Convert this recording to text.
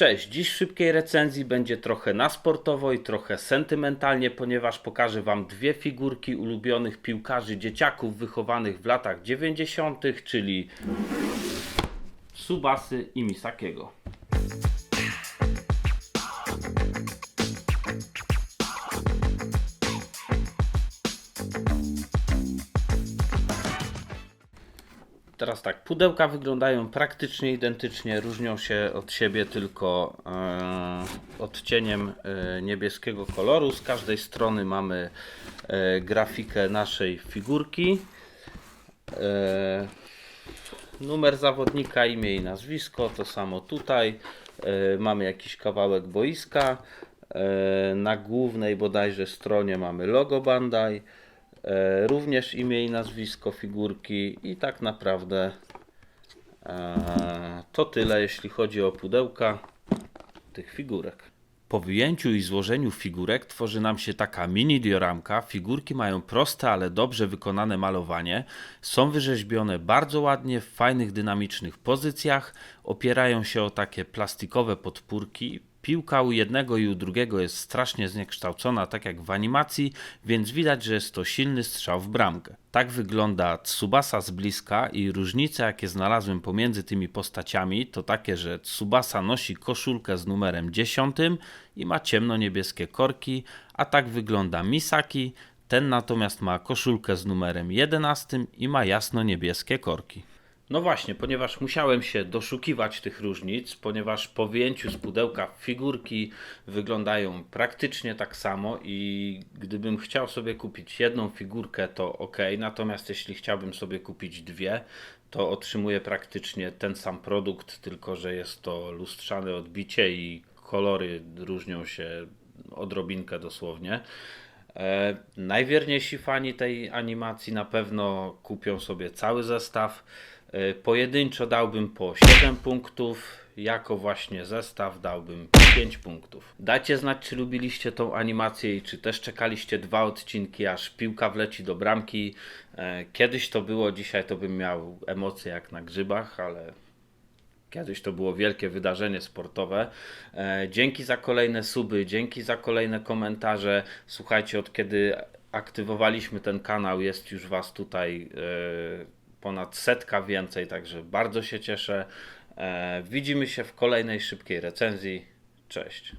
Cześć, dziś w szybkiej recenzji będzie trochę na sportowo i trochę sentymentalnie, ponieważ pokażę Wam dwie figurki ulubionych piłkarzy dzieciaków wychowanych w latach 90., czyli Subasy i Misakiego. Teraz tak, pudełka wyglądają praktycznie identycznie, różnią się od siebie tylko e, odcieniem e, niebieskiego koloru. Z każdej strony mamy e, grafikę naszej figurki. E, numer zawodnika, imię i nazwisko, to samo tutaj. E, mamy jakiś kawałek boiska. E, na głównej bodajże stronie mamy logo Bandai. E, również imię i nazwisko figurki i tak naprawdę e, to tyle jeśli chodzi o pudełka tych figurek. Po wyjęciu i złożeniu figurek tworzy nam się taka mini dioramka. Figurki mają proste, ale dobrze wykonane malowanie. Są wyrzeźbione bardzo ładnie, w fajnych, dynamicznych pozycjach. Opierają się o takie plastikowe podpórki. Piłka u jednego i u drugiego jest strasznie zniekształcona, tak jak w animacji, więc widać, że jest to silny strzał w bramkę. Tak wygląda Tsubasa z bliska i różnice, jakie znalazłem pomiędzy tymi postaciami, to takie, że Tsubasa nosi koszulkę z numerem 10 i ma ciemno-niebieskie korki, a tak wygląda Misaki, ten natomiast ma koszulkę z numerem 11 i ma jasno-niebieskie korki. No właśnie, ponieważ musiałem się doszukiwać tych różnic, ponieważ po wyjęciu z pudełka figurki wyglądają praktycznie tak samo i gdybym chciał sobie kupić jedną figurkę, to ok, natomiast jeśli chciałbym sobie kupić dwie, to otrzymuję praktycznie ten sam produkt, tylko że jest to lustrzane odbicie i kolory różnią się odrobinkę dosłownie. E, najwierniejsi fani tej animacji na pewno kupią sobie cały zestaw. E, pojedynczo dałbym po 7 punktów, jako właśnie zestaw dałbym 5 punktów. Dajcie znać, czy lubiliście tą animację i czy też czekaliście dwa odcinki, aż piłka wleci do bramki. E, kiedyś to było, dzisiaj to bym miał emocje jak na grzybach, ale Kiedyś to było wielkie wydarzenie sportowe. E, Dzięki za kolejne suby, dzięki za kolejne komentarze. Słuchajcie, od kiedy aktywowaliśmy ten kanał, jest już Was tutaj e, ponad setka więcej, także bardzo się cieszę. E, Widzimy się w kolejnej szybkiej recenzji. Cześć.